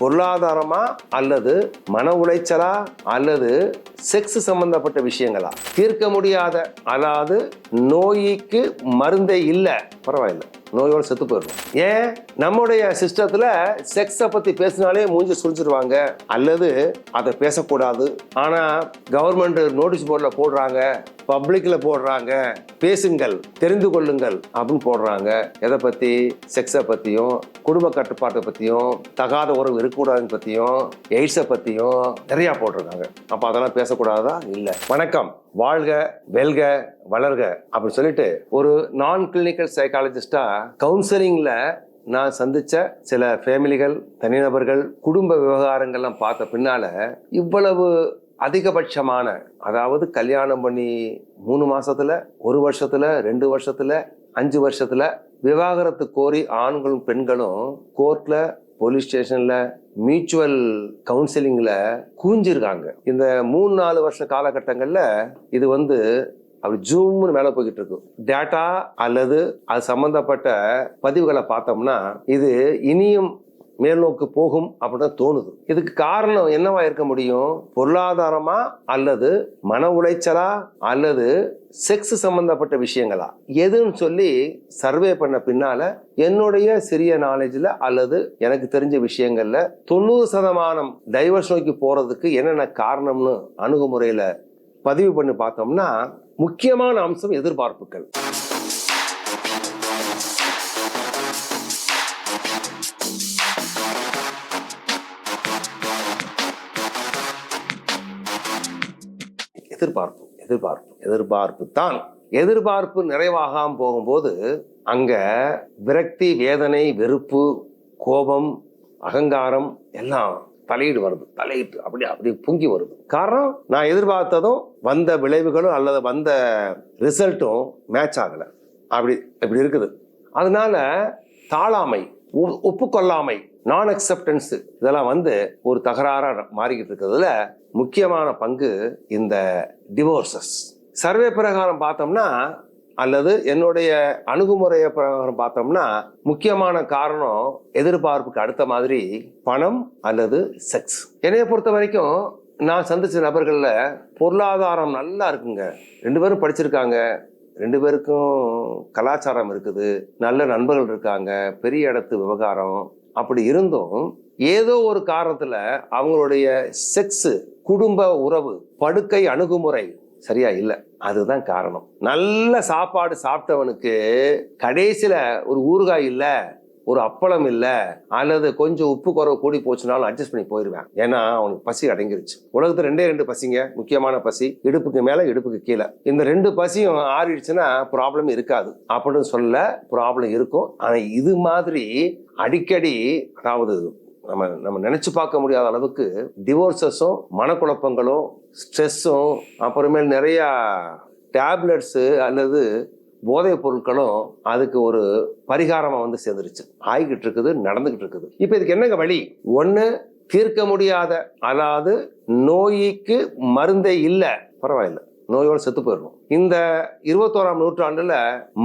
பொருளாதாரமா அல்லது மன உளைச்சலா அல்லது செக்ஸ் சம்பந்தப்பட்ட விஷயங்களா? தீர்க்க முடியாத அதாவது நோய்க்கு மருந்தே இல்லை. பரவாயில்ல. நோயோடு செத்து போயிடும் ஏன்? நம்முடைய சிஸ்டத்துல செக்ஸை பத்தி பேசினாலே மூஞ்சி சுழிச்சிருவாங்க அல்லது அதை பேசக்கூடாது. ஆனா கவர்மெண்ட் நோட்டீஸ் போர்டில் போடுறாங்க. பப்ளிக்ல போடுறாங்க. பேசுங்கள் தெரிந்து கொள்ளுங்கள் அப்படின்னு போடுறாங்க. எதை பத்தி? செக்ஸை பத்தியும் குடும்ப கட்டுப்பாட்டை பத்தியும் தகாத உறவு இருக்கக்கூடாதுன்னு பத்தியும் எய்ட்ஸை பத்தியும் நிறைய போட்டிருக்காங்க. அப்ப அதெல்லாம் பேசக்கூடாதா? இல்ல. வணக்கம். வாழ்க வெல்க வளர்க அப்படின்னு சொல்லிட்டு ஒரு நான் கிளினிக்கல் சைக்காலஜிஸ்டா கவுன்சிலிங்ல நான் சந்தித்த சில ஃபேமிலிகள் தனிநபர்கள் குடும்ப விவகாரங்கள்லாம் பார்த்த பின்னால் இவ்வளவு அதிகபட்சமான அதாவது கல்யாணம் பண்ணி மூணு மாசத்துல ஒரு வருஷத்துல ரெண்டு வருஷத்துல அஞ்சு வருஷத்துல விவாகரத்து கோரி ஆண்களும் பெண்களும் கோர்ட்ல போலீஸ் ஸ்டேஷன்ல மியூச்சுவல் கவுன்சிலிங்ல கூஞ்சிருக்காங்க இந்த மூணு நாலு வருஷ காலகட்டங்கள்ல இது வந்து அப்படி ஜூம்னு மேலே போய்கிட்டு இருக்கும் டேட்டா அல்லது அது சம்பந்தப்பட்ட பதிவுகளை பார்த்தோம்னா இது இனியும் மேல் நோக்கு போகும் அப்படின்னு தோணுது. இதுக்கு காரணம் என்னவா இருக்க முடியும்? பொருளாதாரமா அல்லது மன உளைச்சலா அல்லது செக்ஸ் சம்பந்தப்பட்ட விஷயங்களா? எதுன்னு சொல்லி சர்வே பண்ண பின்னால என்னுடைய சிறிய நாலேஜில் அல்லது எனக்கு தெரிஞ்ச விஷயங்கள்ல தொண்ணூறு சதமானம் டைவர்ஸ் நோக்கி போறதுக்கு என்னென்ன காரணம்னு அணுகுமுறையில பதிவு பண்ணி பார்த்தோம்னா முக்கியமான அம்சம் எதிர்பார்ப்புகள். எதிர்பார்ப்பு எதிர்பார்ப்பு எதிர்பார்ப்பு தான் எதிர்பார்ப்பு நிறைவாகாம போகும்போது அங்க விரக்தி வேதனை வெறுப்பு கோபம் அகங்காரம் எல்லாம் தலையீடு வருது. தலையீட்டு அப்படி அப்படி பொங்கி வருது. காரணம் நான் எதிர்பார்த்ததும் வந்த விளைவுகளும் அல்லது வந்த ரிசல்ட்டும் மேட்ச் ஆகலை. அப்படி இப்படி இருக்குது. அதனால தாளாமை ஒப்புக்கொள்ளாமை நான் அக்செப்டன்ஸ் இதெல்லாம் வந்து ஒரு தகராறாக மாறிக்கிட்டு இருக்கிறதுல முக்கியமான பங்கு இந்த டிவோர்சஸ் சர்வே பிரகாரம் பார்த்தோம்னா அல்லது என்னுடைய அணுகுமுறைய பிரகாரம் பார்த்தோம்னா முக்கியமான காரணம் எதிர்பார்ப்புக்கு அடுத்த மாதிரி பணம் அல்லது செக்ஸ் என்னைய பொறுத்த வரைக்கும் நான் சந்திச்ச நபர்களில் பொருளாதாரம் நல்லா இருக்குங்க. ரெண்டு பேரும் படிச்சிருக்காங்க. ரெண்டு பேருக்கும் கலாச்சாரம் இருக்குது. நல்ல நண்பர்கள் இருக்காங்க. பெரிய இடத்து விவகாரம். அப்படி இருந்தும் ஏதோ ஒரு காரணத்துல அவங்களுடைய செக்ஸு குடும்ப உறவு படுக்கை அணுகுமுறை சரியா இல்லை. அதுதான் காரணம். நல்ல சாப்பாடு சாப்பிட்டவனுக்கு கடைசியில ஒரு ஊறுகாய் இல்லை. ஒரு அப்பளம் இல்லை அல்லது கொஞ்சம் உப்பு குறவு கூடி போச்சுனாலும் அட்ஜஸ்ட் பண்ணி போயிடுவேன் ஏன்னா அவனுக்கு பசி அடங்கிருச்சு. உலகத்துல ரெண்டே ரெண்டு பசிங்க. முக்கியமான பசி இடுப்புக்கு மேலே இடுப்புக்கு கீழே. இந்த ரெண்டு பசியும் ஆறிடுச்சுன்னா ப்ராப்ளம் இருக்காது. அப்படின்னு சொல்ல ப்ராப்ளம் இருக்கும். ஆனால் இது மாதிரி அடிக்கடி அதாவது நம்ம நம்ம நினைச்சு பார்க்க முடியாத அளவுக்கு டிவோர்ஸஸும் மனக்குழப்பங்களும் ஸ்ட்ரெஸ்ஸும் அப்புறமேல் நிறையா டேப்லெட்ஸு அல்லது போதைப் பொருட்களும் அதுக்கு ஒரு பரிகாரமாக வந்து சேர்ந்துருச்சு. ஆகிக்கிட்டு இருக்குது நடந்துகிட்டு இருக்குது. இப்போ இதுக்கு என்னங்க வழி? ஒன்று தீர்க்க முடியாத அதாவது நோய்க்கு மருந்தே இல்லை. பரவாயில்ல. நோயோடு செத்து போயிடணும். இந்த இருபத்தோராம் நூற்றாண்டில்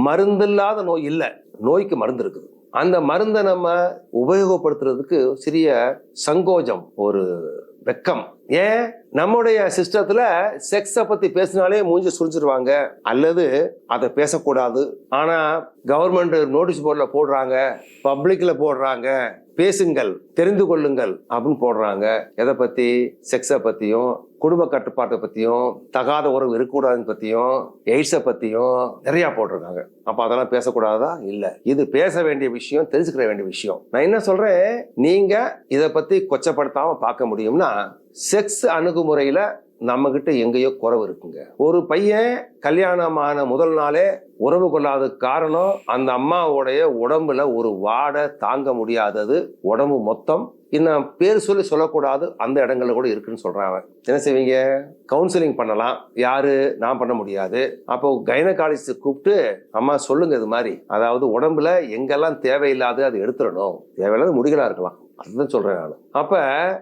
மருந்தில்லாத நோய் இல்லை. நோய்க்கு மருந்து இருக்குது. அந்த மருந்தை நம்ம உபயோகப்படுத்துறதுக்கு சிறிய சங்கோஜம் ஒரு வெக்கம். ஏன்? நம்முடைய சிஸ்டத்துல செக்ஸை பத்தி பேசினாலே மூஞ்சி சுரிஞ்சிருவாங்க அல்லது அதை பேசக்கூடாது. ஆனா கவர்மெண்ட் நோட்டீஸ் போர்டில் போடுறாங்க பப்ளிக்ல போடுறாங்க. பேசுங்கள் தெரிந்து கொள்ளுங்கள் அப்படின்னு போடுறாங்க. எதை பத்தி? செக்ஸை பத்தியும் குடும்ப கட்டுப்பாட்டை பத்தியும் தகாத உறவு இருக்கக்கூடாதுன்னு பத்தியும் எய்ட்ஸை பத்தியும் நிறைய போட்டிருக்காங்க. அப்ப அதெல்லாம் பேசக்கூடாதா? இல்ல. இது பேச வேண்டிய விஷயம் தெரிஞ்சுக்கிற வேண்டிய விஷயம். நான் என்ன சொல்றேன்? நீங்க இதை பத்தி கொச்சப்படுத்தாம பார்க்க முடியும்னா செக்ஸ் அணுகுமுறையில நம்ம கிட்ட எங்கேயோ குறவு இருக்குங்க. ஒரு பையன் கல்யாணமான முதல் நாளே உறவு கொள்ளாத காரணம் அந்த அம்மாவுடைய உடம்புல ஒரு வாடை தாங்க முடியாதது உடம்பு மொத்தம். இன்னும் பேர் சொல்லி சொல்லக்கூடாது அந்த இடங்கள்ல கூட இருக்குன்னு சொல்றான் என்ன செய்வீங்க? கவுன்சிலிங் பண்ணலாம். யாரு? நான் பண்ண முடியாது. அப்போ கைனகாலஜிஸ்ட் கூப்பிட்டு அம்மா சொல்லுங்க இது மாதிரி. அதாவது உடம்புல எங்கெல்லாம் தேவையில்லாத அது எடுத்துடணும். தேவையில்லாத முடிகளா இருக்கலாம். அதுதான் சொல்றேன் நான். அப்ப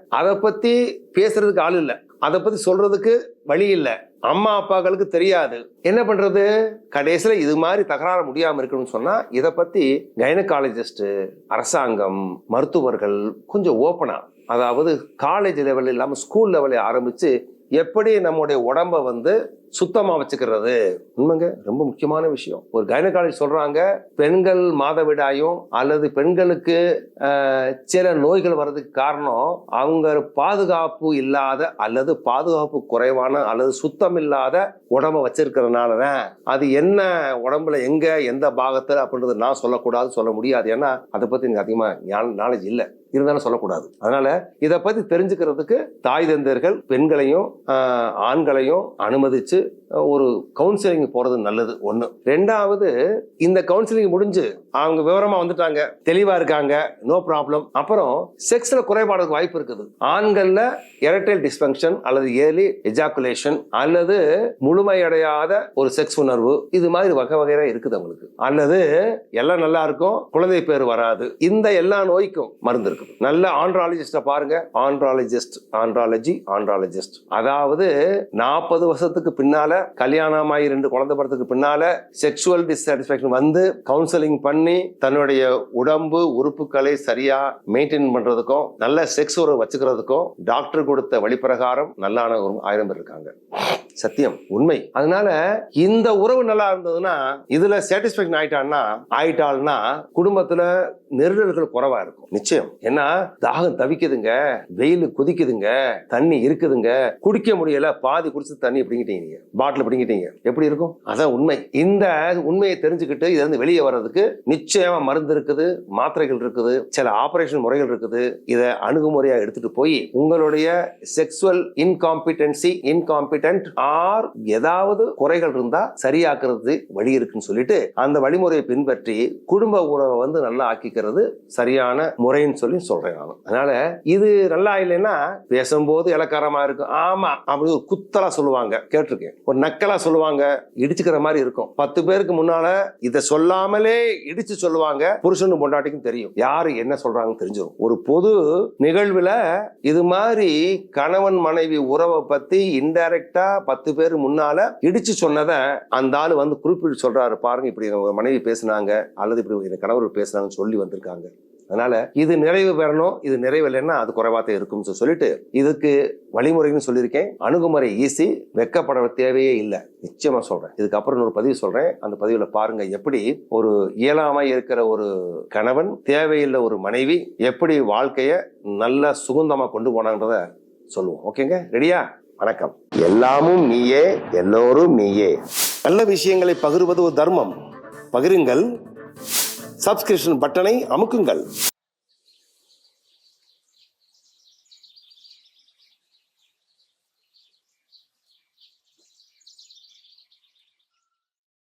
அதை பத்தி பேசுறதுக்கு ஆள் இல்லை. அதை பத்தி சொல்றதுக்கு வழி இல்லை. அம்மா அப்பாக்களுக்கு தெரியாது. என்ன பண்றது? கடைசியில இது மாதிரி தகராறு முடியாம இருக்கணும்னு சொன்னா இதை பத்தி கைனகாலஜிஸ்ட் அரசாங்கம் மருத்துவர்கள் கொஞ்சம் ஓப்பனா அதாவது காலேஜ் லெவல் இல்லாமல் ஸ்கூல் லெவலில் ஆரம்பித்து எப்படி நம்முடைய உடம்ப வந்து சுத்தமாக வச்சுக்கிறது? உண்மைங்க ரொம்ப முக்கியமான விஷயம். ஒரு கைனகாலஜி சொல்கிறாங்க பெண்கள் மாதவிடாயும் அல்லது பெண்களுக்கு சில நோய்கள் வர்றதுக்கு காரணம் அவங்க பாதுகாப்பு இல்லாத அல்லது பாதுகாப்பு குறைவான அல்லது சுத்தம் இல்லாத உடம்ப வச்சிருக்கிறதுனால தான் அது என்ன உடம்புல எங்கே எந்த பாகத்தில் அப்படின்றது நான் சொல்லக்கூடாது சொல்ல முடியாது. ஏன்னா அதை பற்றி எனக்கு அதிகமா நாலேஜ் இல்லை. இருந்தாலும் சொல்லக்கூடாது. அதனால இதை பற்றி தெரிஞ்சுக்கிறதுக்கு தாய் தந்தர்கள் பெண்களையும் ஆண்களையும் அனுமதிச்சு ஒரு கவுன்சிலிங் போறது நல்லது ஒன்று ரெண்டாவது இந்த கவுன்சிலிங் முடிஞ்சு அவங்க விவரமா வந்துட்டாங்க தெளிவா இருக்காங்க நோ ப்ராப்ளம் அப்புறம் செக்ஸ்ல குறைபாடுக்கு வாய்ப்பு இருக்குது. ஆண்கள்ல எரட்டைல் டிஸ்பங்ஷன் அல்லது ஏர்லி எஜாக்குலேஷன் அல்லது முழுமையடையாத ஒரு செக்ஸ் உணர்வு இது மாதிரி வகை வகையா இருக்குது அவங்களுக்கு. அல்லது எல்லாம் நல்லா இருக்கும் குழந்தை பேர் வராது. இந்த எல்லா நோய்க்கும் மருந்து இருக்குது. நல்ல ஆண்ட்ராலஜிஸ்ட பாருங்க. Andrologist andrology andrologist. அதாவது அதாவது நாற்பது வருஷத்துக்கு பின்னால கல்யாணமாகி ரெண்டு குழந்தை பிறத்துக்கு பின்னால செக்ஷுவல் டிஸ்சாட்டிஸ்பேக்ஷன் வந்து கவுன்சிலிங் பண்ணி தன்னுடைய உடம்பு உறுப்புகளை சரியா மெயின்டைன் பண்றதுக்கும் நல்ல செக்ஸ் உறவு வச்சுக்கிறதுக்கும் டாக்டர் கொடுத்த வழிப்பிரகாரம் நல்லான ஒரு ஆயிரம் பேர் இருக்காங்க. சத்தியம் உண்மை. அதனால இந்த உறவு நல்லா இருந்ததுன்னா இதுல சாட்டிஸ்பேக்ஷன் ஆயிட்டான்னா ஆயிட்டாள்னா குடும்பத்துல நெருடல்கள் குறவா இருக்கும். நிச்சயம். ஏன்னா தாகம் தவிக்குதுங்க வெயில் கொதிக்குதுங்க தண்ணி இருக்குதுங்க. குடிக்க முடியல பாதி குடிச்சு தண்ணி பிடிங்கிட்டீங்க பாட்டில் பிடிங்கிட்டீங்க. எப்படி இருக்கும்? அதான் உண்மை. இந்த உண்மையை தெரிஞ்சுக்கிட்டு இதுல இருந்து வெளியே வர்றதுக்கு நிச்சயமா மருந்து இருக்குது மாத்திரைகள் இருக்குது சில ஆபரேஷன் முறைகள் இருக்குது. இதை அணுகுமுறையா எடுத்துட்டு போய் உங்களுடைய செக்ஸுவல் இன்காம்பிடன்சி இன்காம்பிடன்ட் ஆர் ஏதாவது குறைகள் இருந்தா சரியாக்குறது வழி இருக்குன்னு சொல்லிட்டு அந்த வழிமுறையை பின்பற்றி குடும்ப உறவை வந்து நல்லா ஆக்கிக்கிறது சரியான முறைன்னு சொல்லி சொல்றேன் நான். அதனால இது நல்லா இல்லைன்னா பேசும்போது இலக்காரமா இருக்கும். ஆமா அப்படி ஒரு குத்தலா சொல்லுவாங்க. கேட்டிருக்கேன். ஒரு நக்கலா சொல்லுவாங்க. இடிச்சுக்கிற மாதிரி இருக்கும். பத்து பேருக்கு முன்னால இதை சொல்லாமலே இடிச்சு சொல்லுவாங்க. புருஷனும் பொண்டாட்டிக்கும் தெரியும். யாரு என்ன சொல்கிறாங்கன்னு தெரிஞ்சிடும் ஒரு பொது நிகழ்வுல இது மாதிரி கணவன் மனைவி உறவை பத்தி இன்டைரக்டா பத்து பேர் முன்னால இடிச்சு சொன்னதை அந்த ஆள் வந்து குறிப்பிட்டு சொல்றாரு. பாருங்க இப்படி மனைவி பேசுனாங்க அல்லது இப்படி என் கணவர் பேசுனாங்கன்னு சொல்லி வந்திருக்காங்க. அதனால இது நிறைவு பெறணும் இது நிறைவில்லைன்னா அது குறைவாக இருக்கும்னு சொல்லிட்டு இதுக்கு வழிமுறைன்னு சொல்லியிருக்கேன். அணுகுமுறை ஈஸி வெக்கப்பட தேவையே இல்லை. நிச்சயமா சொல்றேன். இதுக்கப்புறம் இன்னொரு பதிவு சொல்றேன். அந்த பதிவுல பாருங்க எப்படி ஒரு இயலாமை இருக்கிற ஒரு கணவன் தேவையில்லை ஒரு மனைவி எப்படி வாழ்க்கைய நல்ல சுகுந்தமா கொண்டு போனாங்கிறத சொல்லுவோம். ஓகேங்க? ரெடியா வணக்கம். எல்லாமும் நீயே எல்லோரும் நீயே. நல்ல விஷயங்களை பகிர்வது ஒரு தர்மம். பகிருங்கள். சப்ஸ்கிரிப்ஷன் பட்டனை அமுக்குங்கள்.